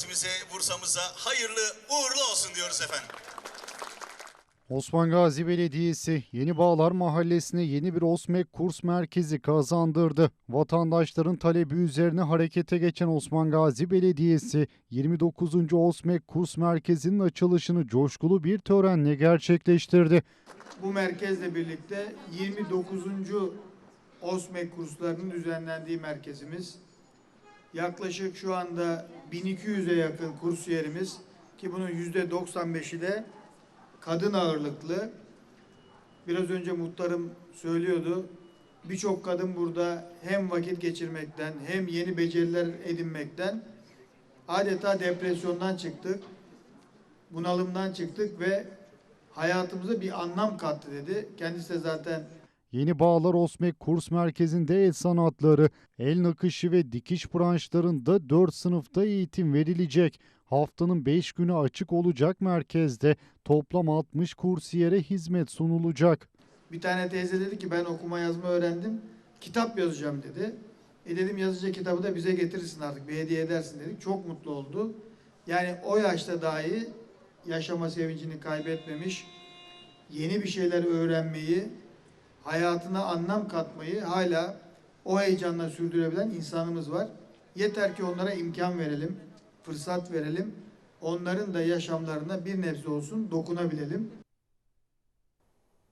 gazimize, Bursa'mıza hayırlı uğurlu olsun diyoruz efendim. Osman Gazi Belediyesi Yeni Bağlar Mahallesi'ne yeni bir OSMEK kurs merkezi kazandırdı. Vatandaşların talebi üzerine harekete geçen Osman Gazi Belediyesi 29. OSMEK kurs merkezinin açılışını coşkulu bir törenle gerçekleştirdi. Bu merkezle birlikte 29. OSMEK kurslarının düzenlendiği merkezimiz. Yaklaşık şu anda 1200'e yakın kursiyerimiz ki bunun %95'i de kadın ağırlıklı. Biraz önce muhtarım söylüyordu. Birçok kadın burada hem vakit geçirmekten hem yeni beceriler edinmekten adeta depresyondan çıktık. Bunalımdan çıktık ve hayatımıza bir anlam kattı dedi. Kendisi de zaten Yeni Bağlar OSMEK kurs merkezinde el sanatları, el nakışı ve dikiş branşlarında 4 sınıfta eğitim verilecek. Haftanın 5 günü açık olacak merkezde toplam 60 kursiyere hizmet sunulacak. bir tane teyze dedi ki ben okuma yazma öğrendim. Kitap yazacağım dedi. E dedim yazacak kitabı da bize getirirsin artık bir hediye edersin dedik. Çok mutlu oldu. Yani o yaşta dahi yaşama sevincini kaybetmemiş. Yeni bir şeyler öğrenmeyi, hayatına anlam katmayı hala o heyecanla sürdürebilen insanımız var. Yeter ki onlara imkan verelim, fırsat verelim. Onların da yaşamlarına bir nebze olsun dokunabilelim.